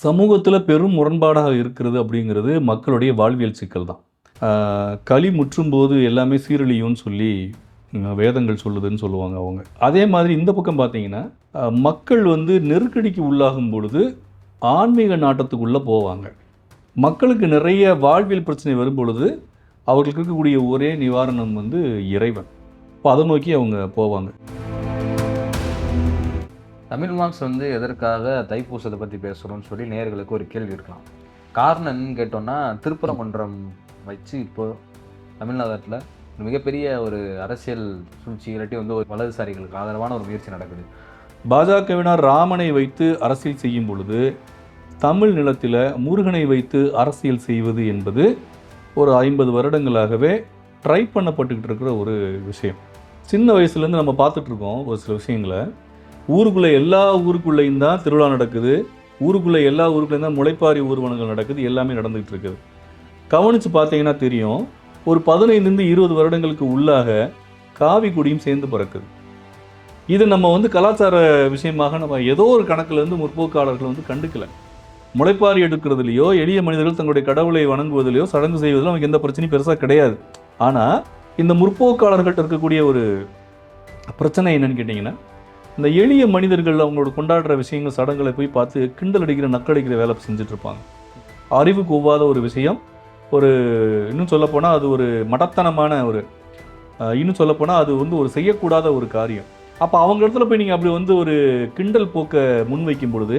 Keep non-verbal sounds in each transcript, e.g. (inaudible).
சமூகத்தில் பெரும் முரண்பாடாக இருக்கிறது அப்படிங்கிறது மக்களுடைய வாழ்வியல் சிக்கல் தான். களி முற்றும் போது எல்லாமே சீரழியும்னு சொல்லி வேதங்கள் சொல்லுதுன்னு சொல்லுவாங்க அவங்க. அதே மாதிரி இந்த பக்கம் பார்த்தீங்கன்னா மக்கள் வந்து நெருக்கடிக்கு உள்ளாகும் பொழுது ஆன்மீக நாட்டத்துக்குள்ளே போவாங்க. மக்களுக்கு நிறைய வாழ்வியல் பிரச்சனை வரும் பொழுது அவர்களுக்கு இருக்கக்கூடிய ஒரே நிவாரணம் வந்து இறைவன். இப்போ அதை நோக்கி அவங்க போவாங்க. தமிழ் மார்க்ஸ் வந்து எதற்காக தைப்பூசத்தை பற்றி பேசுகிறோம்னு சொல்லி நேர்களுக்கு ஒரு கேள்வி இருக்கலாம். காரணம் என்னன்னு கேட்டோம்னா திருப்பரங்குன்றம் வச்சு இப்போ தமிழ்நாட்டில் ஒரு மிகப்பெரிய ஒரு அரசியல் சூழ்ச்சி இல்லாட்டி வந்து ஒரு வலதுசாரிகளுக்கு ஆதரவான ஒரு முயற்சி நடக்குது. பாஜகவினர் ராமனை வைத்து அரசியல் செய்யும் பொழுது தமிழ் நிலத்தில் முருகனை வைத்து அரசியல் செய்வது என்பது ஒரு ஐம்பது வருடங்களாகவே ட்ரை பண்ணப்பட்டுக்கிட்டு இருக்கிற ஒரு விஷயம். சின்ன வயசுலேருந்து நம்ம பார்த்துட்ருக்கோம் ஒரு சில விஷயங்களை. ஊருக்குள்ளே எல்லா ஊருக்குள்ளேயும் தான் திருவிழா நடக்குது. ஊருக்குள்ளே எல்லா ஊருக்குள்ளேயும் தான் முளைப்பாரி ஊர்வலங்கள் நடக்குது. எல்லாமே நடந்துகிட்டு இருக்குது. கவனித்து பார்த்தீங்கன்னா தெரியும். ஒரு பதினைந்துலேருந்து இருபது வருடங்களுக்கு உள்ளாக காவி சேர்ந்து பிறக்குது. இது நம்ம வந்து கலாச்சார விஷயமாக நம்ம ஏதோ ஒரு கணக்குல இருந்து முற்போக்காளர்கள் வந்து கண்டுக்கல. முளைப்பாரி எடுக்கிறதுலையோ எளிய மனிதர்கள் தங்களுடைய கடவுளை வணங்குவதிலையோ சடங்கு செய்வதிலோ நமக்கு எந்த பிரச்சனையும் பெருசாக கிடையாது. ஆனால் இந்த முற்போக்காளர்கள்ட்ட இருக்கக்கூடிய ஒரு பிரச்சனை என்னன்னு கேட்டிங்கன்னா இந்த எளிய மனிதர்கள் அவங்களோட கொண்டாடுற விஷயங்கள் சடங்களை போய் பார்த்து கிண்டல் அடிக்கிற நக்கடிக்கிற வேலை செஞ்சுட்டு இருப்பாங்க. அறிவுக்கு ஒவ்வாத ஒரு விஷயம். ஒரு இன்னும் சொல்லப்போனால் அது ஒரு மடத்தனமான ஒரு இன்னும் சொல்லப்போனால் அது வந்து ஒரு செய்யக்கூடாத ஒரு காரியம். அப்போ அவங்க இடத்துல போய் நீங்கள் அப்படி வந்து ஒரு கிண்டல் போக்க முன்வைக்கும் பொழுது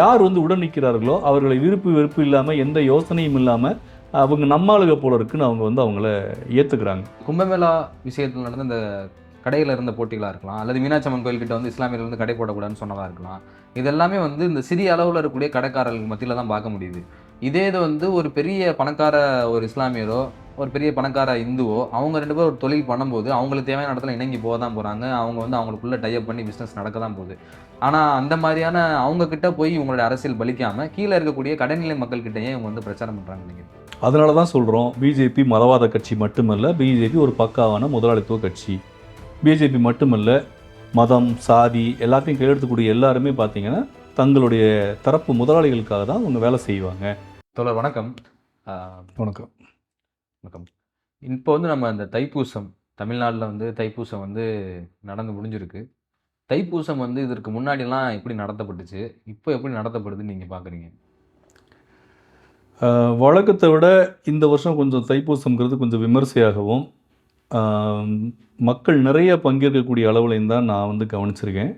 யார் வந்து உடன் நிற்கிறார்களோ அவர்களை விருப்பு வெறுப்பு இல்லாமல் எந்த யோசனையும் இல்லாமல் அவங்க நம்மாளுக போல இருக்குன்னு அவங்க வந்து அவங்கள ஏற்றுக்கிறாங்க கும்பமேளா விஷயத்தில் நடந்த இந்த கடையில் இருந்த போட்டிகளாக இருக்கலாம் அல்லது மீனாட்சம்மன் கோயில்கிட்ட வந்து இஸ்லாமியர்கள் வந்து கடை போடக்கூடாதுன்னு சொன்னதாக இருக்கலாம். இது எல்லாமே வந்து இந்த சிறிய அளவில் இருக்கக்கூடிய கடைக்காரர்கள் மத்தியில் தான் பார்க்க முடியுது. இதே இது வந்து ஒரு பெரிய பணக்கார ஒரு இஸ்லாமியரோ ஒரு பெரிய பணக்கார இந்துவோ அவங்க ரெண்டு பேரும் ஒரு தொழில் பண்ணும்போது அவங்களுக்கு தேவையான இடத்துல இணங்கி போக தான் போகிறாங்க அவங்க வந்து அவங்களுக்குள்ளே டைப் பண்ணி பிஸ்னஸ் நடக்க தான் போகுது. ஆனால் அந்த மாதிரியான அவங்கக்கிட்ட போய் இவங்களுடைய அரசியல் பலிக்காமல் கீழே இருக்கக்கூடிய கடைநிலை மக்கள்கிட்டயே இவங்க வந்து பிரச்சாரம் பண்ணுறாங்க நீங்கள் அதனால தான் சொல்கிறோம் பிஜேபி மதவாத கட்சி மட்டுமல்ல பிஜேபி ஒரு பக்காவான முதலாளித்துவ கட்சி. பிஜேபி மட்டுமல்ல மதம் சாதி எல்லாத்தையும் கையெழுத்தக்கூடிய எல்லாருமே பார்த்தீங்கன்னா தங்களுடைய தரப்பு முதலாளிகளுக்காக தான் அவங்க வேலை செய்வாங்க. தோழர் வணக்கம். வணக்கம். வணக்கம். இப்போ வந்து நம்ம அந்த தைப்பூசம் தமிழ்நாட்டில் வந்து தைப்பூசம் வந்து நடந்து முடிஞ்சிருக்கு. தைப்பூசம் வந்து இதற்கு முன்னாடிலாம் எப்படி நடத்தப்பட்டுச்சு? இப்போ எப்படி நடத்தப்படுதுன்னு நீங்கள் பார்க்குறீங்க? வழக்கத்தை விட இந்த வருஷம் கொஞ்சம் தைப்பூசம்ங்கிறது கொஞ்சம் விமர்சையாகவும் மக்கள் நிறைய பங்கேற்கக்கூடிய அளவுலையும் தான் நான் வந்து கவனிச்சிருக்கேன்.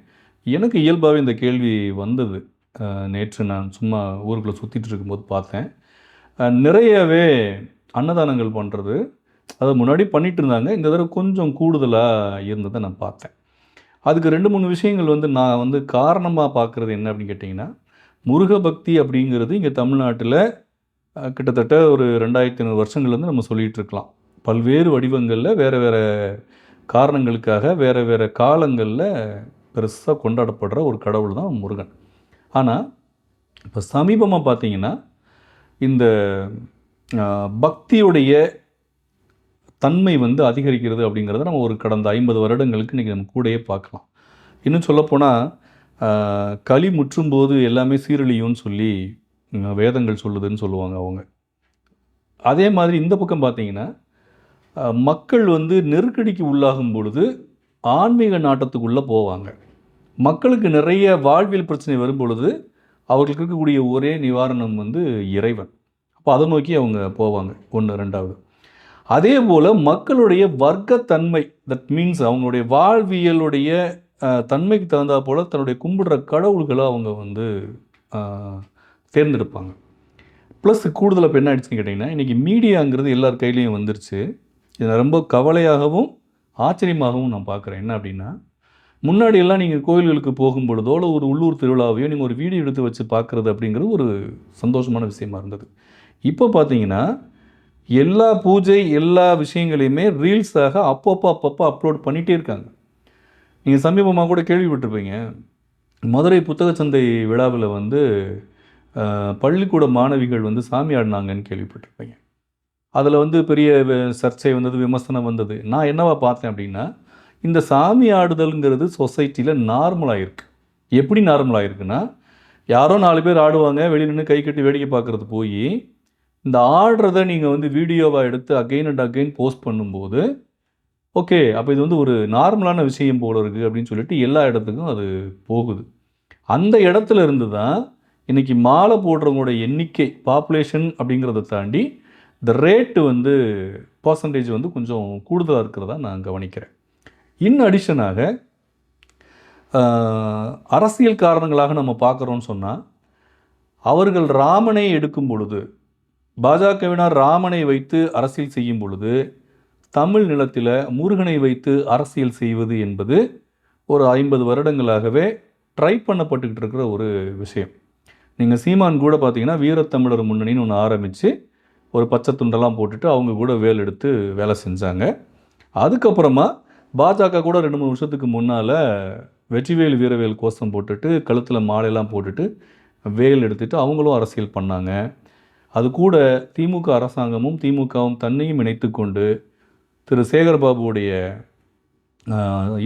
எனக்கு இயல்பாகவே இந்த கேள்வி வந்தது. நேற்று நான் சும்மா ஊருக்குள்ளே சுற்றிட்டு இருக்கும்போது பார்த்தேன். நிறையவே அன்னதானங்கள் பண்ணுறது அதை முன்னாடி பண்ணிட்டு இருந்தாங்க. இந்த தடவை கொஞ்சம் கூடுதலாக இருந்ததை நான் பார்த்தேன். அதுக்கு ரெண்டு மூணு விஷயங்கள் வந்து நான் வந்து காரணமாக பார்க்குறது என்ன அப்படின்னு கேட்டிங்கன்னா முருக பக்தி அப்படிங்கிறது இங்கே தமிழ்நாட்டில் கிட்டத்தட்ட ஒரு ரெண்டாயிரத்தி ஐநூறு வருஷங்கள்லேருந்து நம்ம சொல்லிகிட்டு இருக்கலாம். பல்வேறு வடிவங்களில் வேறு வேறு காரணங்களுக்காக வேறு வேறு காலங்களில் பெருசாக கொண்டாடப்படுற ஒரு கடவுள் தான் முருகன். ஆனால் இப்போ சமீபமாக பார்த்தீங்கன்னா இந்த பக்தியுடைய தன்மை வந்து அதிகரிக்கிறது அப்படிங்கிறத நம்ம ஒரு கடந்த ஐம்பது வருடங்களுக்கு இன்றைக்கி நம்ம கூடயே பார்க்கலாம். இன்னும் சொல்லப்போனால் களி முற்றும் போது எல்லாமே சீரழியும்னு சொல்லி வேதங்கள் சொல்லுதுன்னு சொல்லுவாங்க அவங்க. அதே மாதிரி இந்த பக்கம் பார்த்தீங்கன்னா மக்கள் வந்து நெருக்கடிக்கு உள்ளாகும் பொழுது ஆன்மீக நாட்டத்துக்குள்ளே போவாங்க. மக்களுக்கு நிறைய வாழ்வியல் பிரச்சனை வரும் பொழுது அவர்களுக்கு இருக்கக்கூடிய ஒரே நிவாரணம் வந்து இறைவன். அப்போ அதை நோக்கி அவங்க போவாங்க ஒன்று ரெண்டாவது. அதே போல் மக்களுடைய வர்க்கத்தன்மை தட் மீன்ஸ் அவங்களுடைய வாழ்வியலுடைய தன்மைக்கு தகுந்தா போல் தன்னுடைய கும்பிடுற கடவுள்களை அவங்க வந்து தேர்ந்தெடுப்பாங்க. ப்ளஸ் கூடுதலாக இப்போ என்ன ஆயிடுச்சுன்னு கேட்டிங்கன்னா இன்றைக்கி மீடியாங்கிறது எல்லார் கையிலையும் வந்துருச்சு. இதை ரொம்ப கவலையாகவும் ஆச்சரியமாகவும் நான் பார்க்குறேன். என்ன அப்படின்னா முன்னாடியெல்லாம் நீங்கள் கோயில்களுக்கு போகும் பொழுதோ இல்லை ஒரு உள்ளூர் திருவிழாவையோ நீங்கள் ஒரு வீடியோ எடுத்து வச்சு பார்க்குறது அப்படிங்கிறது ஒரு சந்தோஷமான விஷயமா இருந்தது. இப்போ பார்த்தீங்கன்னா எல்லா பூஜை எல்லா விஷயங்களையுமே ரீல்ஸாக அப்பப்போ அப்பப்போ அப்லோட் பண்ணிகிட்டே இருக்காங்க. நீங்கள் சமீபமாக கூட கேள்விப்பட்டிருப்பீங்க மதுரை புத்தகச்சந்தை விழாவில் வந்து பள்ளிக்கூட மாணவிகள் வந்து சாமி ஆடினாங்கன்னு கேள்விப்பட்டிருப்பீங்க. அதில் வந்து பெரிய வ- சர்ச்சை வந்தது விமர்சனம் வந்தது. நான் என்னவா பார்த்தேன் அப்படின்னா இந்த சாமி ஆடுதல்ங்கிறது சொசைட்டியில் நார்மலாக இருக்குது எப்படி நார்மலாக இருக்குன்னா யாரோ நாலு பேர் ஆடுவாங்க வெளியில் நின்று கை கட்டி வேடிக்கை பார்க்குறது போய் இந்த ஆடுறத நீங்கள் வந்து வீடியோவாக எடுத்து அகைன் அண்ட் அகைன் போஸ்ட் பண்ணும்போது ஓகே அப்போ இது வந்து ஒரு நார்மலான விஷயம் போல இருக்குது அப்படின்னு சொல்லிட்டு எல்லா இடத்துக்கும் அது போகுது. அந்த இடத்துல இருந்து தான் இன்றைக்கி மாலை போடுறவங்களோட எண்ணிக்கை பாப்புலேஷன் அப்படிங்கிறத தாண்டி இந்த ரேட்டு வந்து பர்சன்டேஜ் வந்து கொஞ்சம் கூடுதலாக இருக்கிறதா நான் கவனிக்கிறேன். இன் அடிஷனாக அரசியல் காரணங்களாக நம்ம பார்க்குறோன்னு சொன்னால் அவர்கள் ராமனை எடுக்கும் பொழுது பாஜகவினர் ராமனை வைத்து அரசியல் செய்யும் பொழுது தமிழ் நிலத்தில் முருகனை வைத்து அரசியல் செய்வது என்பது ஒரு ஐம்பது வருடங்களாகவே ட்ரை பண்ணப்பட்டுக்கிட்டு இருக்கிற ஒரு விஷயம். நீங்கள் சீமான் கூட பார்த்தீங்கன்னா வீரத்தமிழர் முன்னணின்னு ஒன்று ஆரம்பித்து ஒரு பச்சை துண்டெல்லாம் போட்டுட்டு அவங்க கூட வேல் எடுத்து வேலை செஞ்சாங்க. அதுக்கப்புறமா பாஜக கூட ரெண்டு மூணு வருஷத்துக்கு முன்னால் வெற்றிவேல் வீரவேல் கோஷம் போட்டுட்டு கழுத்தில் மாலையெல்லாம் போட்டுட்டு வேல் எடுத்துட்டு அவங்களும் அரசியல் பண்ணாங்க. அது கூட திமுக அரசாங்கமும் திமுகவும் தன்னையும் இணைத்து கொண்டு திரு சேகர்பாபுடைய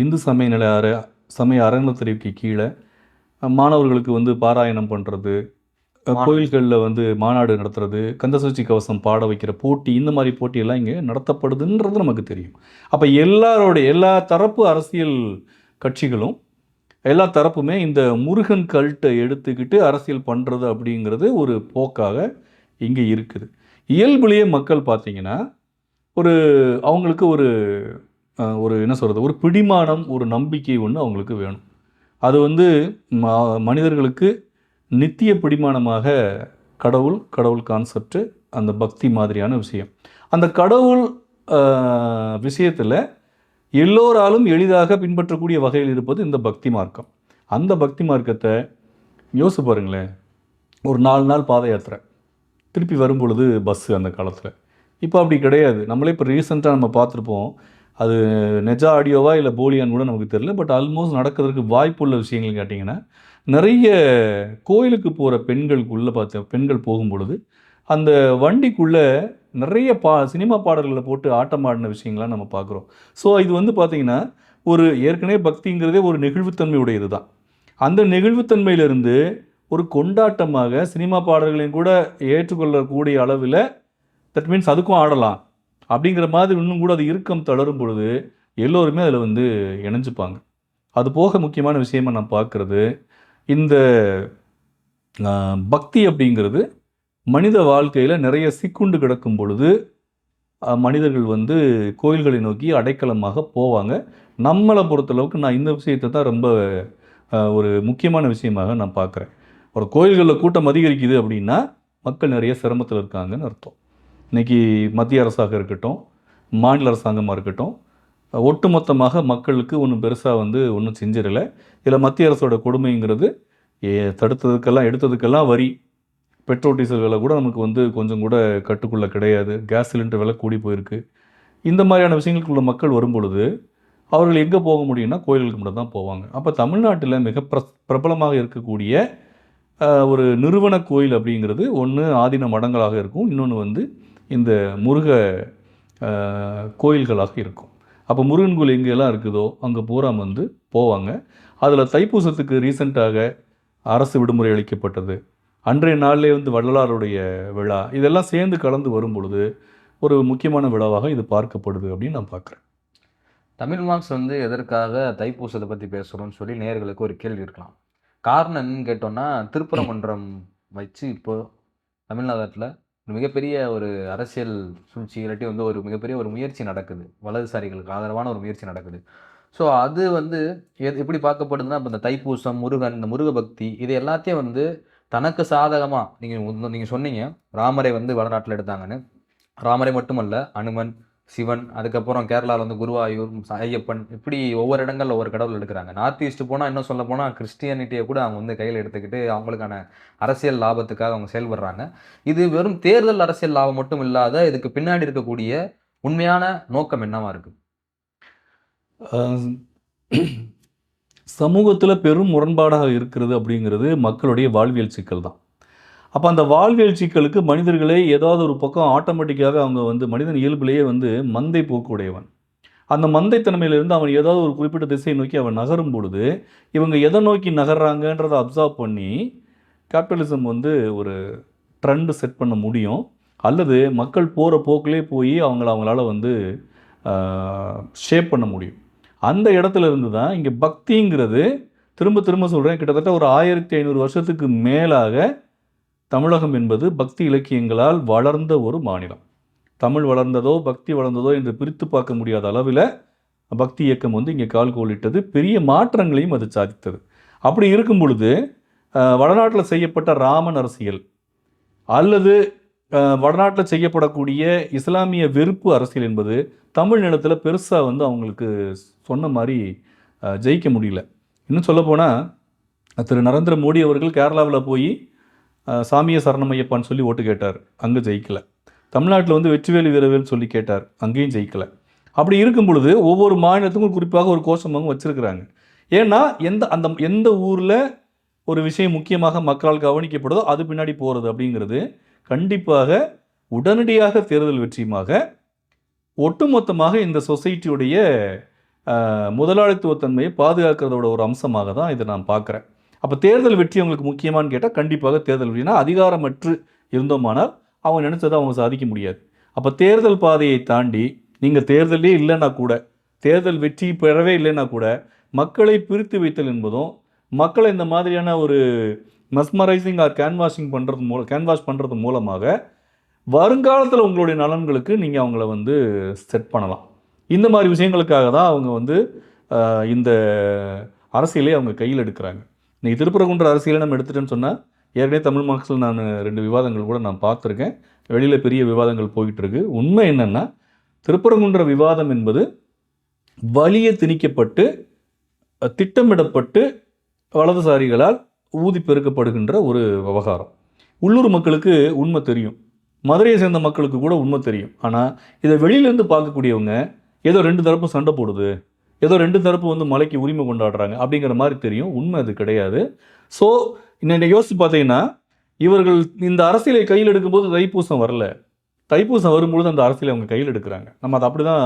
இந்து சமய நிலைய அற சமய அறநிலையத்துறைக்கு கீழே மாணவர்களுக்கு வந்து பாராயணம் பண்ணுறது கோயில்களில் வந்து மாநாடு நடத்துறது கந்தசஷ்டி கவசம் பாட வைக்கிற போட்டி இந்த மாதிரி போட்டியெல்லாம் இங்கே நடத்தப்படுதுன்றது நமக்கு தெரியும். அப்போ எல்லாரோடைய எல்லா தரப்பு அரசியல் கட்சிகளும் எல்லா தரப்புமே இந்த முருகன் கல்ட்டை எடுத்துக்கிட்டு அரசியல் பண்ணுறது அப்படிங்கிறது ஒரு போக்காக இங்கே இருக்குது. இயல்புலேயே மக்கள் பார்த்தீங்கன்னா ஒரு அவங்களுக்கு ஒரு ஒரு என்ன சொல்கிறது ஒரு பிடிமானம் ஒரு நம்பிக்கை ஒன்று அவங்களுக்கு வேணும். அது வந்து ம- மனிதர்களுக்கு நித்திய பிடிமானமாக கடவுள் கடவுள் கான்செப்டு அந்த பக்தி மாதிரியான விஷயம். அந்த கடவுள் விஷயத்தில் எல்லோராலும் எளிதாக பின்பற்றக்கூடிய வகையில் இருப்பது இந்த பக்தி மார்க்கம். அந்த பக்தி மார்க்கத்தை யோசிச்சு பாருங்களேன். ஒரு நாலு நாள் பாத யாத்திரை. திருப்பி வரும் பொழுது பஸ்ஸு அந்த காலத்தில். இப்போ அப்படி கிடையாது. நம்மளே இப்போ ரீசெண்டாக நம்ம பார்த்துருப்போம். அது நெஜா ஆடியோவா இல்லை போலியான்னு கூட நமக்கு தெரியல. பட் ஆல்மோஸ்ட் நடக்கிறதுக்கு வாய்ப்புள்ள விஷயங்கள் கேட்டிங்கன்னா நிறைய கோயிலுக்கு போகிற பெண்களுக்குள்ளே பார்த்த பெண்கள் போகும் பொழுது அந்த வண்டிக்குள்ளே நிறைய பா சினிமா பாடல்களை போட்டு ஆட்டம் ஆடின விஷயங்கள்லாம் நம்ம பார்க்குறோம். ஸோ இது வந்து பார்த்திங்கன்னா ஒரு ஏற்கனவே பக்திங்கிறதே ஒரு நெகிழ்வுத்தன்மையுடையது தான் அந்த நெகிழ்வுத்தன்மையிலிருந்து ஒரு கொண்டாட்டமாக சினிமா பாடல்களையும் கூட ஏற்றுக்கொள்ளக்கூடிய அளவில் தட் மீன்ஸ் அதுக்கும் ஆடலாம். அப்படிங்கிற மாதிரி இன்னும் கூட அது இறுக்கம் தளரும் பொழுது எல்லோருமே அதில் வந்து இணைஞ்சுப்பாங்க. அது போக முக்கியமான விஷயமா நான் பார்க்குறது இந்த பக்தி அப்படிங்கிறது மனித வாழ்க்கையில் நிறைய சிக்குண்டு கிடக்கும் பொழுது மனிதர்கள் வந்து கோயில்களை நோக்கி அடைக்கலமாக போவாங்க. நம்மளை பொறுத்தளவுக்கு நான் இந்த விஷயத்தை தான் ரொம்ப ஒரு முக்கியமான விஷயமாக நான் பார்க்குறேன். ஒரு கோயில்களில் கூட்டம் அதிகரிக்குது அப்படின்னா மக்கள் நிறைய சிரமத்தில் இருக்காங்கன்னு அர்த்தம். இன்றைக்கி மத்திய அரசாக இருக்கட்டும் மாநில அரசாங்கமாக இருக்கட்டும் ஒட்டுமொத்தமாக மக்களுக்கு ஒன்றும் பெருசாக வந்து ஒன்றும் செஞ்சிடலை. இதில் மத்திய அரசோட கொடுமைங்கிறது ஏ தடுத்ததுக்கெல்லாம் எடுத்ததுக்கெல்லாம் வரி. பெட்ரோல் டீசல் விலை கூட நமக்கு வந்து கொஞ்சம் கூட கட்டுக்குள்ளே கிடையாது. கேஸ் சிலிண்டர் விலை கூடி போயிருக்கு. இந்த மாதிரியான விஷயங்களுக்குள்ள மக்கள் வரும் பொழுது அவர்கள் எங்கே போக முடியும்னா கோயில்களுக்கு மட்டும் தான் போவாங்க. அப்போ தமிழ்நாட்டில் மிக பிர பிரபலமாக இருக்கக்கூடிய ஒரு நிறுவன கோயில் அப்படிங்கிறது ஒன்று ஆதீன மடங்களாக இருக்கும். இன்னொன்று வந்து இந்த முருக கோயில்களாக இருக்கும். அப்போ முருகன் கோயில் எங்கெல்லாம் இருக்குதோ அங்கே பூரா வந்து போவாங்க. அதில் தைப்பூசத்துக்கு ரீசெண்டாக அரசு விடுமுறை அளிக்கப்பட்டது. அன்றைய நாளிலே வந்து வள்ளலாருடைய விழா. இதெல்லாம் சேர்ந்து கலந்து வரும் பொழுது ஒரு முக்கியமான விழாவாக இது பார்க்கப்படுது அப்படின்னு நான் பார்க்குறேன். தமிழ் மார்க்ஸ் வந்து எதற்காக தைப்பூசத்தை பற்றி பேசுகிறோம்னு சொல்லி நேர்களுக்கு ஒரு கேள்வி இருக்கலாம். காரணம் என்னன்னு கேட்டோம்னா திருப்பரங்குன்றம் வச்சு இப்போ தமிழ்நாட்டில் மிகப்பெரிய ஒரு அரசியல் சூழ்ச்சி இல்லாட்டி வந்து ஒரு மிகப்பெரிய ஒரு முயற்சி நடக்குது. வலதுசாரிகளுக்கு ஆதரவான ஒரு முயற்சி நடக்குது. ஸோ அது வந்து எது எப்படி பார்க்கப்படுதுன்னா இப்போ இந்த தைப்பூசம் முருகன் இந்த முருக பக்தி இது எல்லாத்தையும் வந்து தனக்கு சாதகமாக நீங்கள் நீங்கள் சொன்னீங்க ராமரை வந்து வடநாட்டில் எடுத்தாங்கன்னு. ராமரை மட்டுமல்ல அனுமன் சிவன் அதுக்கப்புறம் கேரளாவில் வந்து குருவாயூர் ஐயப்பன் இப்படி ஒவ்வொரு இடங்களில் ஒவ்வொரு கடவுள் எடுக்கிறாங்க. நார்த் ஈஸ்ட் போனால் இன்னும் சொல்ல போனால் கிறிஸ்டியானிட்டியை கூட அவங்க வந்து கையில் எடுத்துக்கிட்டு அவங்களுக்கான அரசியல் லாபத்துக்காக அவங்க செயல்படுறாங்க. இது வெறும் தேர்தல் அரசியல் லாபம் மட்டும் இல்லாத இதுக்கு பின்னாடி இருக்கக்கூடிய உண்மையான நோக்கம் என்னவா இருக்கு? (clears throat) சமூகத்தில் பெரும் முரண்பாடாக இருக்கிறது அப்படிங்கிறது மக்களுடைய வாழ்வியல் சிக்கல் தான் அப்போ அந்த வாழ்வியல் சிக்கலுக்கு மனிதர்களே ஏதாவது ஒரு பக்கம் ஆட்டோமேட்டிக்காக அவங்க வந்து மனிதன் இயல்பிலேயே வந்து மந்தை போக்குடையவன். அந்த மந்தைத்தன்மையிலிருந்து அவன் ஏதாவது ஒரு குறிப்பிட்ட திசையை நோக்கி அவன் நகரும் பொழுது இவங்க எதை நோக்கி நகர்றாங்கன்றதை அப்சர்வ் பண்ணி கேபிட்டலிசம் வந்து ஒரு ட்ரெண்டு செட் பண்ண முடியும். அல்லது மக்கள் போகிற போக்கிலே போய் அவங்கள அவங்களால வந்து ஷேப் பண்ண முடியும். அந்த இடத்துல இருந்து தான் இங்கே பக்திங்கிறது திரும்ப திரும்ப சொல்கிறேன் கிட்டத்தட்ட ஒரு ஆயிரத்தி ஐநூறு வருஷத்துக்கு மேலாக தமிழகம் என்பது பக்தி இலக்கியங்களால் வளர்ந்த ஒரு மாநிலம். தமிழ் வளர்ந்ததோ பக்தி வளர்ந்ததோ என்று பிரித்து பார்க்க முடியாத அளவில் பக்தி இயக்கம் வந்து இங்கே கால் கோலிட்டது. பெரிய மாற்றங்களையும் அது சாதித்தது. அப்படி இருக்கும் பொழுது வடநாட்டில் செய்யப்பட்ட ராமன் அரசியல் அல்லது வடநாட்டில் செய்யப்படக்கூடிய இஸ்லாமிய வெறுப்பு அரசியல் என்பது தமிழ் நிலத்தில் பெருசாக வந்து அவங்களுக்கு சொன்ன மாதிரி ஜெயிக்க முடியல. இன்னும் சொல்லப்போனால் திரு. நரேந்திர மோடி அவர்கள் கேரளாவில் போய் சாமிய சரணமையப்பான்னு சொல்லி ஓட்டு கேட்டார். அங்கே ஜெயிக்கல. தமிழ்நாட்டில் வந்து வெற்றிவேலு வீரவேல்னு சொல்லி கேட்டார். அங்கேயும் ஜெயிக்கல. அப்படி இருக்கும் பொழுது ஒவ்வொரு மாநிலத்துக்கும் குறிப்பாக ஒரு கோஷமாக வச்சுருக்கிறாங்க. ஏன்னா எந்த அந்த எந்த ஊரில் ஒரு விஷயம் முக்கியமாக மக்களால் கவனிக்கப்படுதோ அது பின்னாடி போகிறது அப்படிங்கிறது கண்டிப்பாக உடனடியாக தேர்தல் வெற்றியுமாக ஒட்டுமொத்தமாக இந்த சொசைட்டியுடைய முதலாளித்துவத்தன்மையை பாதுகாக்கிறதோட ஒரு அம்சமாக தான் இதை நான் பார்க்குறேன். அப்போ தேர்தல் வெற்றி அவங்களுக்கு முக்கியமான்னு கேட்டால் கண்டிப்பாக தேர்தல் வெற்றினா அதிகாரமற்று இருந்தோமானால் அவங்க நினச்சதை அவங்க சாதிக்க முடியாது. அப்போ தேர்தல் பாதையை தாண்டி நீங்கள் தேர்தலே இல்லைன்னா கூட தேர்தல் வெற்றி பெறவே இல்லைன்னா கூட மக்களை பிரித்து வைத்தல் என்பதும் மக்களை இந்த மாதிரியான ஒரு மஸ்மரைசிங் ஆர் கேன்வாஷிங் பண்ணுறது மூலம் கேன்வாஷ் பண்ணுறது மூலமாக வருங்காலத்தில் உங்களுடைய நலன்களுக்கு நீங்கள் அவங்கள வந்து செட் பண்ணலாம். இந்த மாதிரி விஷயங்களுக்காக தான் அவங்க வந்து இந்த அரசியலை அவங்க கையில் எடுக்கிறாங்க. இன்றைக்கி திருப்பரங்குன்ற அரசியலை நம்ம எடுத்துட்டேன்னு சொன்னால் ஏற்கனவே தமிழ் மார்க்ஸில் நான் ரெண்டு விவாதங்கள் கூட நான் பார்த்துருக்கேன். வெளியில் பெரிய விவாதங்கள் போய்கிட்டு இருக்கு உண்மை என்னென்னா திருப்பரங்குன்ற விவாதம் என்பது வலியை திணிக்கப்பட்டு திட்டமிடப்பட்டு வலதுசாரிகளால் ஊதி பெருக்கப்படுகின்ற ஒரு விவகாரம். உள்ளூர் மக்களுக்கு உண்மை தெரியும். மதுரையை சேர்ந்த மக்களுக்கு கூட உண்மை தெரியும். ஆனால் இதை வெளியிலேருந்து பார்க்கக்கூடியவங்க ஏதோ ரெண்டு தரப்பு சண்டை போடுது. ஏதோ ரெண்டு தரப்பு வந்து மலைக்கு உரிமை கொண்டாடுறாங்க அப்படிங்கிற மாதிரி தெரியும். உண்மை அது கிடையாது. ஸோ இன்னைக்கு யோசிச்சு பார்த்தீங்கன்னா இவர்கள் இந்த அரசியலை கையில் எடுக்கும்போது தைப்பூசம் வரல. தைப்பூசம் வரும்பொழுது அந்த அரசியலை அவங்க கையில் எடுக்கிறாங்க. நம்ம அதை அப்படி தான்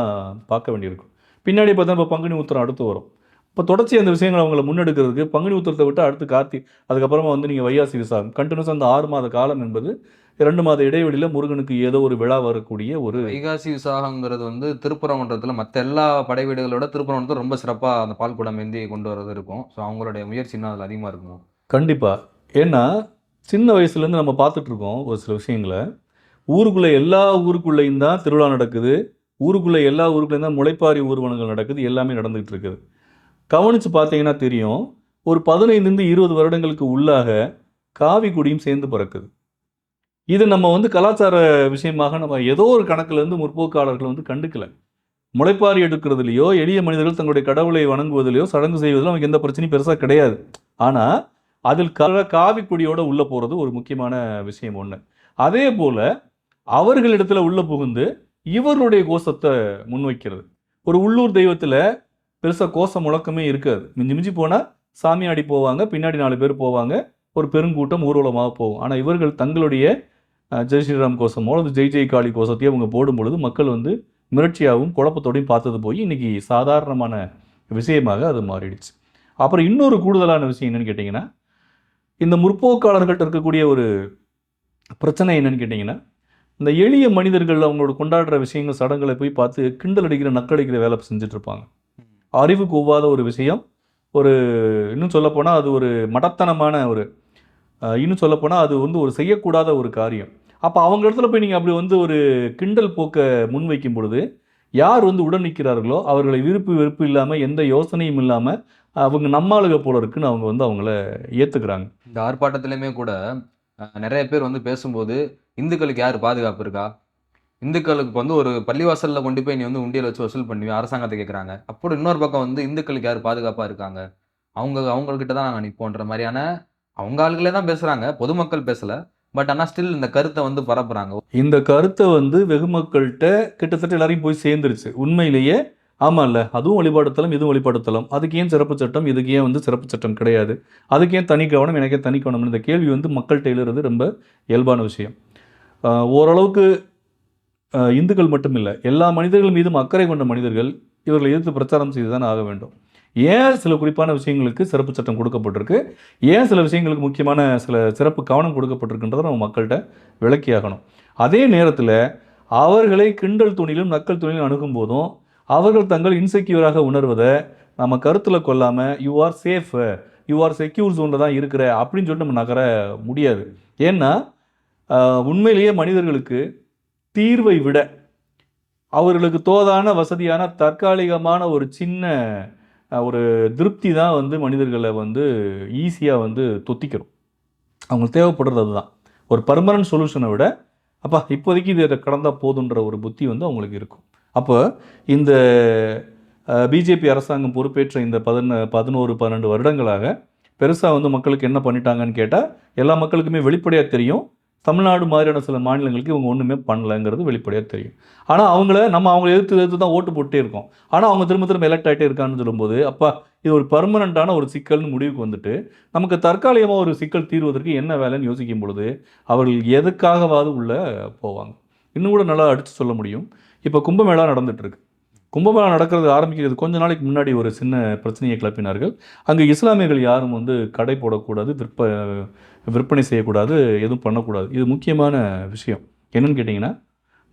பார்க்க வேண்டியிருக்கும் பின்னாடி பார்த்தா இப்போ பங்குனி உத்திரம் அடுத்து வரும். இப்போ தொடர்ச்சி அந்த விஷயங்களை அவங்கள முன்னெடுக்கிறதுக்கு பங்குனி உத்திரத்தை விட்டு அடுத்து கார்த்தி அதுக்கப்புறமா வந்து நீங்கள் வையாசி விசாகம் கண்டினியூஸ் அந்த ஆறு மாத காலம் என்பது இரண்டு மாத இடைவெளியில் முருகனுக்கு ஏதோ ஒரு விழா வரக்கூடிய ஒரு வைகாசி விசாகங்கிறது வந்து திருப்பரங்குன்றத்தில் மற்ற எல்லா படை வீடுகளோட திருப்பரங்குன்றத்தில் ரொம்ப சிறப்பாக அந்த பால் குடம் ஏந்தி கொண்டு வரது இருக்கும். ஸோ அவங்களுடைய முயற்சி இன்னும் அதில் அதிகமாக இருக்கும். கண்டிப்பாக ஏன்னா சின்ன வயசுலேருந்து நம்ம பார்த்துட்டு இருக்கோம் ஒரு சில விஷயங்களை. ஊருக்குள்ளே எல்லா ஊருக்குள்ளேயும் தான் திருவிழா நடக்குது. ஊருக்குள்ளே எல்லா ஊருக்குள்ளேயும் தான் முளைப்பாரி ஊர்வலங்கள் நடக்குது. எல்லாமே நடந்துகிட்டு இருக்குது. கவனித்து பார்த்தீங்கன்னா தெரியும். ஒரு பதினைந்துலேருந்து இருபது வருடங்களுக்கு உள்ளாக காவி கொடியும் சேர்ந்து பிறக்குது. இது நம்ம வந்து கலாச்சார விஷயமாக நம்ம ஏதோ ஒரு கணக்கிலேருந்து முற்போக்காளர்கள் வந்து கண்டுக்கல. முளைப்பாரி எடுக்கிறதுலையோ எளிய மனிதர்கள் தங்களுடைய கடவுளை வணங்குவதிலையோ சடங்கு செய்வதிலோ நமக்கு எந்த பிரச்சனையும் பெருசாக கிடையாது. ஆனால் அதில் க காவி உள்ளே போகிறது ஒரு முக்கியமான விஷயம் ஒன்று அதே போல் அவர்களிடத்தில் உள்ளே புகுந்து இவர்களுடைய கோஷத்தை முன்வைக்கிறது. ஒரு உள்ளூர் தெய்வத்தில் பெருசாக கோஷ முழக்கமே இருக்காது. மிஞ்சி மிஞ்சி போனால் சாமியாடி போவாங்க பின்னாடி நாலு பேர் போவாங்க ஒரு பெருங்கூட்டம் ஊர்வலமாக போகும். ஆனால் இவர்கள் தங்களுடைய ஜெய் ஸ்ரீராம் கோஷமோ அல்லது ஜெய் ஜெய் காளி கோஷத்தையோ அவங்க போடும் பொழுது மக்கள் வந்து மிரட்சியாகவும் குழப்பத்தோடையும் பார்த்தது போய் இன்னைக்கு சாதாரணமான விஷயமாக அது மாறிடுச்சு. அப்புறம் இன்னொரு கூடுதலான விஷயம் என்னென்னு கேட்டிங்கன்னா இந்த முற்போக்காளர்கள்ட்ட இருக்கக்கூடிய ஒரு பிரச்சனை என்னென்னு கேட்டிங்கன்னா இந்த எளிய மனிதர்கள் அவங்களோட கொண்டாடுற விஷயங்கள் சடங்களை போய் பார்த்து கிண்டல் அடிக்கிற நக்கடிக்கிற வேலை செஞ்சுட்டு இருப்பாங்க. அறிவுக்கு ஒவ்வாத ஒரு விஷயம். ஒரு இன்னும் சொல்லப்போனால் அது ஒரு மடத்தனமான ஒரு இன்னும் சொல்லப்போனால் அது வந்து ஒரு செய்யக்கூடாத ஒரு காரியம். அப்போ அவங்க இடத்துல போய் நீங்கள் அப்படி வந்து ஒரு கிண்டல் போக்க முன்வைக்கும் பொழுது யார் வந்து உடன் நிற்கிறார்களோ அவர்களை விருப்பு வெறுப்பு இல்லாமல் எந்த யோசனையும் இல்லாமல் அவங்க நம்மாளுக போல இருக்குன்னு அவங்க வந்து அவங்கள ஏற்றுக்கிறாங்க இந்த ஆர்ப்பாட்டத்திலையுமே கூட நிறைய பேர் வந்து பேசும்போது இந்துக்களுக்கு யார் பாதுகாப்பு இருக்கா? இந்துக்களுக்கு வந்து ஒரு பள்ளிவாசலில் கொண்டு போய் நீ வந்து உண்டியல் வச்சு வசூல் பண்ணுவீங்க அரசாங்கத்தை கேட்குறாங்க அப்புறம் இன்னொரு பக்கம் வந்து இந்துக்களுக்கு யார் பாதுகாப்பாக இருக்காங்க? அவங்க அவங்கக்கிட்ட தான் நாங்கள் நிற்போன்ற மாதிரியான அவங்க ஆளுகளே தான் பேசுகிறாங்க பொதுமக்கள் பேசலை. பட் ஆனால் ஸ்டில் இந்த கருத்தை வந்து பரப்புறாங்க. இந்த கருத்தை வந்து வெகுமக்கள்கிட்ட கிட்டத்தட்ட எல்லாரையும் போய் சேர்ந்துருச்சு. உண்மையிலேயே ஆமாம் இல்லை அதுவும் வழிபாடுத்தலம் இதுவும் வழிபாடுத்தலம் அதுக்கு ஏன் சிறப்பு சட்டம்? இதுக்கு ஏன் வந்து சிறப்பு சட்டம் கிடையாது? அதுக்கு ஏன் தனி கவனம் எனக்கே தனி கவனம்? இந்த கேள்வி வந்து மக்கள்கிட்ட எழுறது ரொம்ப இயல்பான விஷயம். ஓரளவுக்கு இந்துக்கள் மட்டும் இல்லை எல்லா மனிதர்கள் மீதும் அக்கறை கொண்ட மனிதர்கள் இவர்களை எதிர்த்து பிரச்சாரம் செய்து தான் ஆக வேண்டும். ஏன் சில குறிப்பான விஷயங்களுக்கு சிறப்பு சட்டம் கொடுக்கப்பட்டிருக்கு? ஏன் சில விஷயங்களுக்கு முக்கியமான சில சிறப்பு கவனம் கொடுக்கப்பட்டிருக்குன்றதை நம்ம மக்கள்கிட்ட விளக்கியாகணும். அதே நேரத்தில் அவர்களை கிண்டல் துணியிலும் நக்கல் துணியிலும் அணுகும் போதும் அவர்கள் தங்கள் இன்செக்யூராக உணர்வதை நம்ம கருத்தில் கொள்ளாமல் you are safe you are secure ஜோனில் தான் இருக்கிற அப்படின்னு சொல்லிட்டு நம்ம நகர முடியாது. ஏன்னா உண்மையிலேயே மனிதர்களுக்கு தீர்வை விட அவர்களுக்கு தோதான வசதியான தற்காலிகமான ஒரு சின்ன ஒரு திருப்தி தான் வந்து மனிதர்களை வந்து ஈஸியாக வந்து தொத்திக்கிறோம். அவங்களுக்கு தேவைப்படுறது அதுதான். ஒரு பர்மனன்ட் சொல்யூஷனை விட அப்பா இப்போதைக்கு இதை கடந்தால் போதுன்ற ஒரு புத்தி வந்து அவங்களுக்கு இருக்கும். அப்போ இந்த பிஜேபி அரசாங்கம் பொறுப்பேற்ற இந்த பதின பதினோரு பன்னெண்டு வருடங்களாக பெருசாக வந்து மக்களுக்கு என்ன பண்ணிட்டாங்கன்னு கேட்டால் எல்லா மக்களுக்குமே வெளிப்படையாக தெரியும். தமிழ்நாடு மாதிரியான சில மாநிலங்களுக்கு இவங்க ஒன்றுமே பண்ணலங்கிறது வெளிப்படையாக தெரியும். ஆனால் அவங்கள நம்ம அவங்கள எதிர்த்து எதிர்த்து தான் ஓட்டு போட்டே இருக்கோம். ஆனால் அவங்க திரும்ப திரும்ப எலெக்ட் ஆகிட்டே இருக்கான்னு சொல்லும்போது அப்போ இது ஒரு பர்மனண்ட்டான ஒரு சிக்கல்னு முடிவுக்கு வந்துட்டு நமக்கு தற்காலிகமாக ஒரு சிக்கல் தீர்வதற்கு என்ன வேலைன்னு யோசிக்கும் பொழுது அவர்கள் எதுக்காகவாவது உள்ளே போவாங்க. இன்னும் கூட நல்லா அடித்து சொல்ல முடியும். இப்போ கும்பமேளா நடந்துட்டுருக்கு கும்பமேளா நடக்கிறது ஆரம்பிக்கிறது கொஞ்ச நாளைக்கு முன்னாடி ஒரு சின்ன பிரச்சனையை கிளப்பினார்கள். அங்கே இஸ்லாமியர்கள் யாரும் வந்து கடை போடக்கூடாது விற்ப விற்பனை செய்யக்கூடாது எதுவும் பண்ணக்கூடாது. இது முக்கியமான விஷயம். என்னன்னு கேட்டிங்கன்னா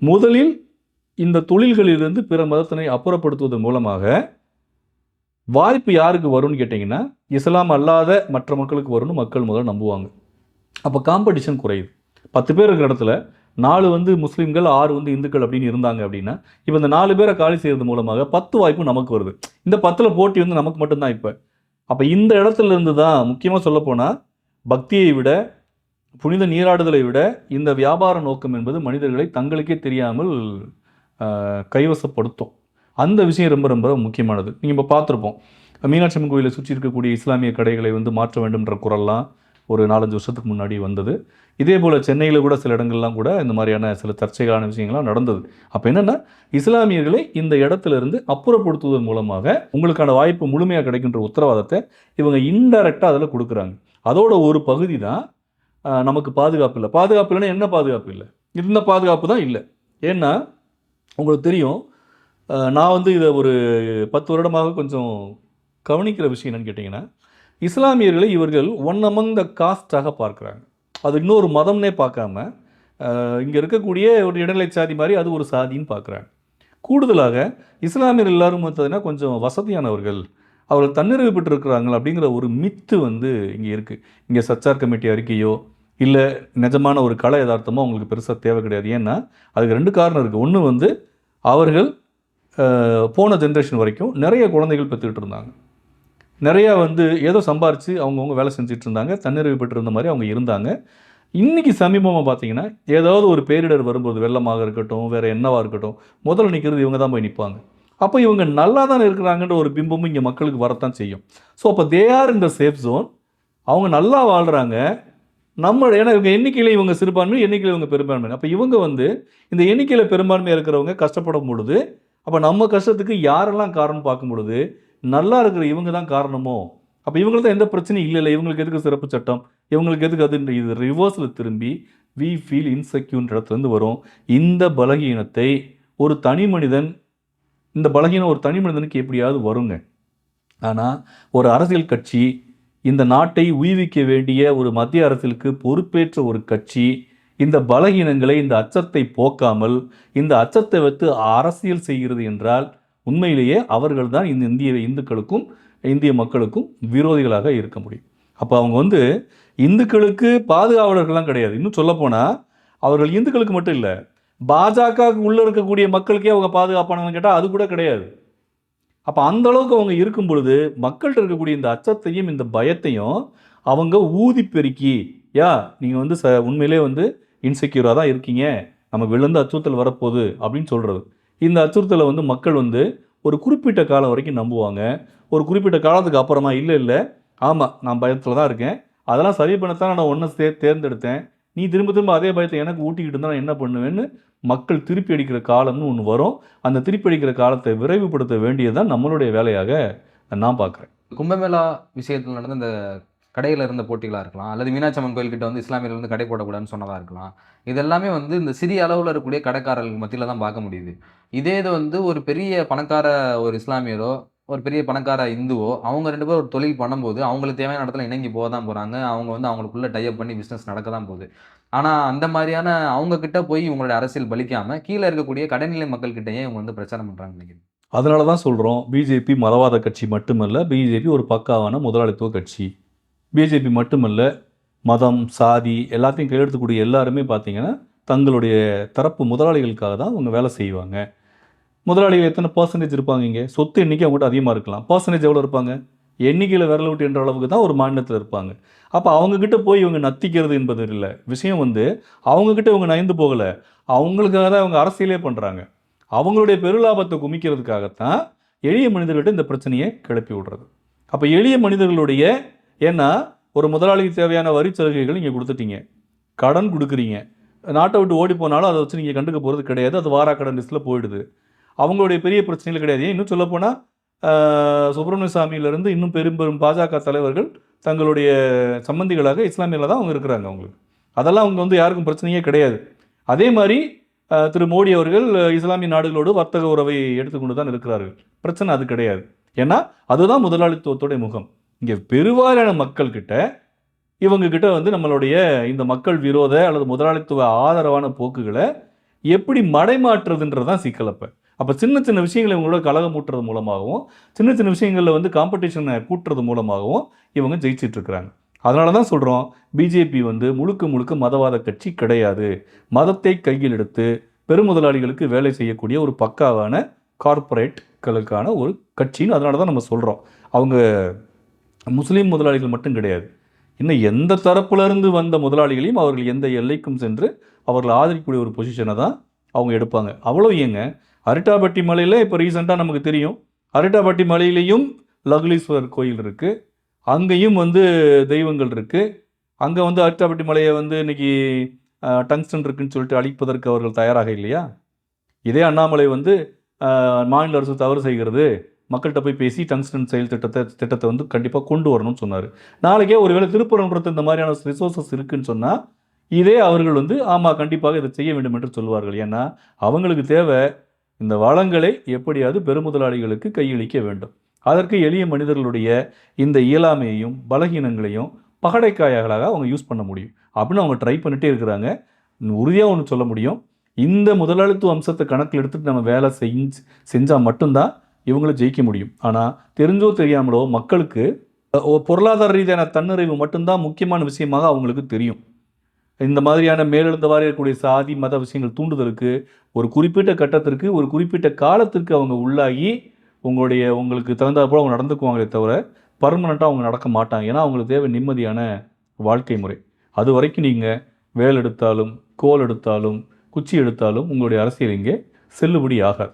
முதலில் இந்த தொழில்களிலிருந்து பிற மதத்தினை அப்புறப்படுத்துவதன் மூலமாக வாய்ப்பு யாருக்கு வரும்னு கேட்டிங்கன்னா இஸ்லாம் அல்லாத மற்ற மக்களுக்கு வரும்னு மக்கள் முதல்ல நம்புவாங்க. அப்போ காம்படிஷன் குறையுது. பத்து பேர் இருக்கிற இடத்துல நாலு வந்து முஸ்லீம்கள் ஆறு வந்து இந்துக்கள் அப்படின்னு இருந்தாங்க அப்படின்னா இப்போ இந்த நாலு பேரை காலி செய்கிறது மூலமாக பத்து வாய்ப்பு நமக்கு வருது. இந்த பத்தில் போட்டி வந்து நமக்கு மட்டும்தான் இப்போ. அப்போ இந்த இடத்துல இருந்து தான் முக்கியமாக சொல்லப்போனால் பக்தியை விட புனித நீராடுதலை விட இந்த வியாபார நோக்கம் என்பது மனிதர்களை தங்களுக்கே தெரியாமல் கைவசப்படுத்தும். அந்த விஷயம் ரொம்ப ரொம்ப முக்கியமானது. நீங்கள் இப்போ பார்த்துருப்போம். மீனாட்சி அம்மன் கோயிலை சுற்றி இருக்கக்கூடிய இஸ்லாமிய கடைகளை வந்து மாற்ற வேண்டும்ன்ற குரல்லாம் ஒரு நாலஞ்சு வருஷத்துக்கு முன்னாடி வந்தது. இதே போல் சென்னையில் கூட சில இடங்கள்லாம் கூட இந்த மாதிரியான சில சர்ச்சைகளான விஷயங்கள்லாம் நடந்தது. அப்போ என்னென்னா இஸ்லாமியர்களை இந்த இடத்துல இருந்து அப்புறப்படுத்துவதன் மூலமாக உங்களுக்கான வாய்ப்பு முழுமையாக கிடைக்கின்ற உத்தரவாதத்தை இவங்க இன்டெரக்டாக அதில் கொடுக்குறாங்க. அதோட ஒரு பகுதி தான் நமக்கு பாதுகாப்பு இல்லை. பாதுகாப்பு இல்லைன்னா என்ன பாதுகாப்பு இல்லை? இந்த பாதுகாப்பு தான் இல்லை. ஏன்னா உங்களுக்கு தெரியும் நான் வந்து இதை ஒரு பத்து வருடமாக கொஞ்சம் கவனிக்கிற விஷயம் என்னென்னு கேட்டிங்கன்னா இஸ்லாமியர்களை இவர்கள் ஒன் அமங் த காஸ்டாக பார்க்குறாங்க. அது இன்னொரு மதம்னே பார்க்காம இங்கே இருக்கக்கூடிய ஒரு இடைநிலை சாதி மாதிரி அது ஒரு சாதின்னு பார்க்குறாங்க. கூடுதலாக இஸ்லாமியர் எல்லாரும் பார்த்ததுன்னா கொஞ்சம் வசதியானவர்கள். அவர்கள் தன்னிறைவு பெற்றிருக்கிறாங்க அப்படிங்கிற ஒரு மித்து வந்து இங்கே இருக்குது இங்கே சச்சார் கமிட்டி அறிக்கையோ இல்லை நிஜமான ஒரு கலை யதார்த்தமோ அவங்களுக்கு பெருசாக தேவை கிடையாது. ஏன்னா அதுக்கு ரெண்டு காரணம் இருக்குது ஒன்று வந்து அவர்கள் போன ஜென்ரேஷன் வரைக்கும் நிறைய குழந்தைகள் பெற்றுக்கிட்டு இருந்தாங்க. நிறையா வந்து ஏதோ சம்பாரித்து அவங்கவுங்க வேலை செஞ்சுட்டு இருந்தாங்க தன்னிறைவு பெற்றிருந்த மாதிரி அவங்க இருந்தாங்க. இன்றைக்கி சமீபமாக பார்த்தீங்கன்னா ஏதாவது ஒரு பேரிடர் வரும்போது வெள்ளமாக இருக்கட்டும் வேறு என்னவாக இருக்கட்டும் முதல்ல நிற்கிறது இவங்க தான் போய் நிற்பாங்க அப்போ இவங்க நல்லா தான் இருக்கிறாங்கன்ற ஒரு பிம்பமும் இங்கே மக்களுக்கு வரத்தான் செய்யும். ஸோ அப்போ தே ஆர் இந்த சேஃப் ஜோன் அவங்க நல்லா வாழ்கிறாங்க நம்ம ஏன்னா இவங்க எண்ணிக்கையில் இவங்க சிறுபான்மை எண்ணிக்கையில் இவங்க பெரும்பான்மை அப்போ இவங்க வந்து இந்த எண்ணிக்கையில் பெரும்பான்மையாக இருக்கிறவங்க கஷ்டப்படும் பொழுது அப்போ நம்ம கஷ்டத்துக்கு யாரெல்லாம் காரணம் பார்க்கும் பொழுது நல்லா இருக்கிற இவங்க தான் காரணமோ? அப்போ இவங்களுக்கு தான் எந்த பிரச்சனையும் இல்லை இல்லை இவங்களுக்கு எதுக்கு சிறப்பு சட்டம்? இவங்களுக்கு எதுக்கு அது இது ரிவர்ஸில் திரும்பி வி ஃபீல் இன்செக்யூர்ன்ற இடத்துலேருந்து வரும். இந்த பலகீனத்தை ஒரு தனி மனிதன் இந்த பலகீனம் ஒரு தனி மனிதனுக்கு எப்படியாவது வருங்க. ஆனால் ஒரு அரசியல் கட்சி இந்த நாட்டை உய்விக்க வேண்டிய ஒரு மத்திய அரசியலுக்கு பொறுப்பேற்ற ஒரு கட்சி இந்த பலகீனங்களை இந்த அச்சத்தை போக்காமல் இந்த அச்சத்தை வைத்து அரசியல் செய்கிறது என்றால் உண்மையிலேயே அவர்கள் தான் இந்த இந்திய இந்துக்களுக்கும் இந்திய மக்களுக்கும் விரோதிகளாக இருக்க முடியும். அப்போ அவங்க வந்து இந்துக்களுக்கு பாதுகாவலர்கள்லாம் கிடையாது. இன்னும் சொல்லப்போனால் அவர்கள் இந்துக்களுக்கு மட்டும் இல்லை பாஜகவுக்கு உள்ளே இருக்கக்கூடிய மக்களுக்கே அவங்க பாதுகாப்பானவங்க கேட்டால் அது கூட கிடையாது. அப்போ அந்த அளவுக்கு அவங்க இருக்கும் பொழுது மக்கள்கிட்ட இருக்கக்கூடிய இந்த அச்சத்தையும் இந்த பயத்தையும் அவங்க ஊதி பெருக்கி யா நீங்கள் வந்து ச உண்மையிலே வந்து இன்செக்யூராக தான் இருக்கீங்க. நமக்கு விழுந்து அச்சுறுத்தல் வரப்போகுது. அப்படின்னு சொல்கிறது இந்த அச்சுறுத்தலை வந்து மக்கள் வந்து ஒரு குறிப்பிட்ட காலம் வரைக்கும் நம்புவாங்க. ஒரு குறிப்பிட்ட காலத்துக்கு அப்புறமா இல்லை இல்லை ஆமாம் நான் பயத்தில் தான் இருக்கேன். அதெல்லாம் சரி பண்ணத்தான் நான் ஒன்றை தே தேர்ந்தெடுத்தேன். நீ திரும்ப திரும்ப அதே பயத்தை எனக்கு ஊட்டிக்கிட்டு இருந்தால் நான் என்ன பண்ணுவேன்னு மக்கள் திருப்பி அடிக்கிற காலம்னு ஒன்று வரும். அந்த திருப்பி அடிக்கிற காலத்தை விரைவுபடுத்த வேண்டியதுதான் நம்மளுடைய வேலையாக நான் பார்க்குறேன். கும்பமேளா விஷயத்தில் நடந்த இந்த கடையில் இருந்த போட்டிகளாக இருக்கலாம் அல்லது மீனாட்சி அம்மன் கோயில்கிட்ட வந்து இஸ்லாமியர்கள் வந்து கடை போடக்கூடாதுன்னு சொன்னதாக இருக்கலாம். இது எல்லாமே வந்து இந்த சிறிய அளவில் இருக்கக்கூடிய கடைக்காரர்கள் மத்தியில் தான் பார்க்க முடியுது. இதே இது வந்து ஒரு பெரிய பணக்கார ஒரு இஸ்லாமியரோ ஒரு பெரிய பணக்கார இந்துவோ அவங்க ரெண்டு பேரும் ஒரு தொழில் பண்ணும்போது அவங்களுக்கு தேவையான இடத்துல இணங்கி போக தான் போகிறாங்க அவங்க வந்து அவங்களுக்குள்ளே டைப் பண்ணி பிஸ்னஸ் நடக்க தான் போகுது. ஆனால் அந்த மாதிரியான அவங்கக்கிட்ட போய் இவங்களுடைய அரசியல் பலிக்காமல் கீழே இருக்கக்கூடிய கடைநிலை மக்கள்கிட்டயே இவங்க வந்து பிரச்சாரம் பண்ணுறாங்க நினைக்கிறேன். அதனால தான் சொல்கிறோம் பிஜேபி மதவாத கட்சி மட்டுமல்ல பிஜேபி ஒரு பக்காவான முதலாளித்துவ கட்சி. பிஜேபி மட்டுமல்ல மதம் சாதி எல்லாத்தையும் கையெழுத்தக்கூடிய எல்லாருமே பார்த்தீங்கன்னா தங்களுடைய தரப்பு முதலாளிகளுக்காக தான் அவங்க வேலை செய்வாங்க. முதலாளிகள் எத்தனை பர்சன்டேஜ் இருப்பாங்க இங்கே? சொத்து எண்ணிக்கை அவங்ககிட்ட அதிகமாக இருக்கலாம். பர்சன்டேஜ் எவ்வளோ இருப்பாங்க? எண்ணிக்கையில் விரல் விட்டு என்ற அளவுக்கு தான் ஒரு மாநிலத்தில் இருப்பாங்க. அப்போ அவங்கக்கிட்ட போய் இவங்க நத்திக்கிறது என்பது இல்லை. விஷயம் வந்து அவங்கக்கிட்ட இவங்க நயந்து போகலை. அவங்களுக்காக தான் இவங்க அரசியலே பண்ணுறாங்க அவங்களுடைய பெருலாபத்தை குமிக்கிறதுக்காகத்தான் எளிய மனிதர்கள்ட்ட இந்த பிரச்சனையை கிளப்பி விடுறது. அப்போ எளிய மனிதர்களுடைய ஏன்னா ஒரு முதலாளிக்கு தேவையான வரி சலுகைகள் நீங்கள் கொடுத்துட்டீங்க. கடன் கொடுக்குறீங்க. நாட்டை விட்டு ஓடி போனாலும் அதை வச்சு நீங்கள் கண்டுக்க போகிறது கிடையாது. அது வாரா கடன் லிஸ்ட்டில் போயிடுது. அவங்களுடைய பெரிய பிரச்சனைகள் கிடையாது. ஏன் இன்னும் சொல்லப்போனால் சுப்பிரமணிய சாமியிலேருந்து இன்னும் பெரும் பெரும் பாஜக தலைவர்கள் தங்களுடைய சம்பந்திகளாக இஸ்லாமியில் தான் அவங்க இருக்கிறாங்க அவங்களுக்கு. அதெல்லாம் அவங்க வந்து யாருக்கும் பிரச்சனையே கிடையாது. அதே மாதிரி திரு மோடி அவர்கள் இஸ்லாமிய நாடுகளோடு வர்த்தக உறவை எடுத்துக்கொண்டு தான் இருக்கிறார்கள். பிரச்சனை அது கிடையாது. ஏன்னா அதுதான் முதலாளித்துவத்துடைய முகம். இங்கே பெருவாரியான மக்கள்கிட்ட இவங்கக்கிட்ட வந்து நம்மளுடைய இந்த மக்கள் விரோத அல்லது முதலாளித்துவ ஆதரவான போக்குகளை எப்படி மடைமாற்றுறதுன்றது தான் சிக்கலப்ப அப்போ. சின்ன சின்ன விஷயங்களை இவங்களோட கலகம் ஊட்டுறது மூலமாகவும் சின்ன சின்ன விஷயங்களில் வந்து காம்படிஷனை கூட்டுறது மூலமாகவும் இவங்க ஜெயிச்சிட்ருக்கிறாங்க அதனால தான் சொல்கிறோம் பிஜேபி வந்து முழுக்க முழுக்க மதவாத கட்சி கிடையாது. மதத்தை கையில் எடுத்து பெருமுதலாளிகளுக்கு வேலை செய்யக்கூடிய ஒரு பக்காவான கார்ப்பரேட்களுக்கான ஒரு கட்சின்னு அதனால தான் நம்ம சொல்கிறோம் அவங்க முஸ்லீம் முதலாளிகள் மட்டும் கிடையாது. இன்னும் எந்த தரப்புலேருந்து வந்த முதலாளிகளையும் அவர்கள் எந்த எல்லைக்கும் சென்று அவர்கள் ஆதரிக்கக்கூடிய ஒரு பொசிஷனை தான் அவங்க எடுப்பாங்க. அவ்வளோ ஏங்க? அரிட்டாபட்டி மலையில் இப்போ ரீசெண்டாக நமக்கு தெரியும். அரிட்டாபட்டி மலையிலையும் லகுலீஸ்வரர் கோயில் இருக்குது அங்கேயும் வந்து தெய்வங்கள் இருக்குது அங்கே வந்து அரிட்டாபட்டி மலையை வந்து இன்னைக்கு டங்ஸ்டன் இருக்குன்னு சொல்லிட்டு அழிப்பதற்கு அவர்கள் தயாராக இல்லையா? இதே அண்ணாமலை வந்து மாநில அரசு தவறு செய்கிறது. மக்கள்கிட்ட போய் பேசி டங்ஸ்டன் செயல் திட்டத்தை திட்டத்தை வந்து கண்டிப்பாக கொண்டு வரணும்னு சொன்னார். நாளைக்கே ஒருவேளை திருப்பரங்குன்றத்து இந்த மாதிரியான ரிசோர்ஸஸ் இருக்குன்னு சொன்னால் இதே அவர்கள் வந்து ஆமாம் கண்டிப்பாக இதை செய்ய வேண்டும் என்று சொல்வார்கள். ஏன்னா அவங்களுக்கு தேவை இந்த வளங்களை எப்படியாவது பெருமுதலாளிகளுக்கு கையளிக்க வேண்டும். அதற்கு எளிய மனிதர்களுடைய இந்த இயலாமையையும் பலகீனங்களையும் பகடைக்காய்களாக அவங்க யூஸ் பண்ண முடியும். அப்படின்னு அவங்க ட்ரை பண்ணிகிட்டே இருக்கிறாங்க. உறுதியாக ஒன்று சொல்ல முடியும். இந்த முதலாளித்துவ அம்சத்தை கணக்கில் எடுத்துகிட்டு நம்ம வேலை செஞ்சு செஞ்சால் மட்டும்தான் இவங்களை ஜெயிக்க முடியும். ஆனால் தெரிஞ்சோ தெரியாமலோ மக்களுக்கு பொருளாதார ரீதியான தன்னிறைவு மட்டும்தான் முக்கியமான விஷயமாக அவங்களுக்கு தெரியும். இந்த மாதிரியான மேலெழுந்தவாறு இருக்கக்கூடிய சாதி மத விஷயங்கள் தூண்டுதலுக்கு ஒரு குறிப்பிட்ட கட்டத்திற்கு ஒரு குறிப்பிட்ட காலத்திற்கு அவங்க உள்ளாகி உங்களுடைய உங்களுக்கு தகுந்தாற்போல் அவங்க நடந்துக்குவாங்களே தவிர பர்மனெண்ட்டாக அவங்க நடக்க மாட்டாங்க. ஏன்னா அவங்களுக்கு தேவை நிம்மதியான வாழ்க்கை முறை. அது வரைக்கும் நீங்கள் வேல் எடுத்தாலும் கோல் எடுத்தாலும் குச்சி எடுத்தாலும் உங்களுடைய அரசியல் இங்கே செல்லுபடி ஆகாது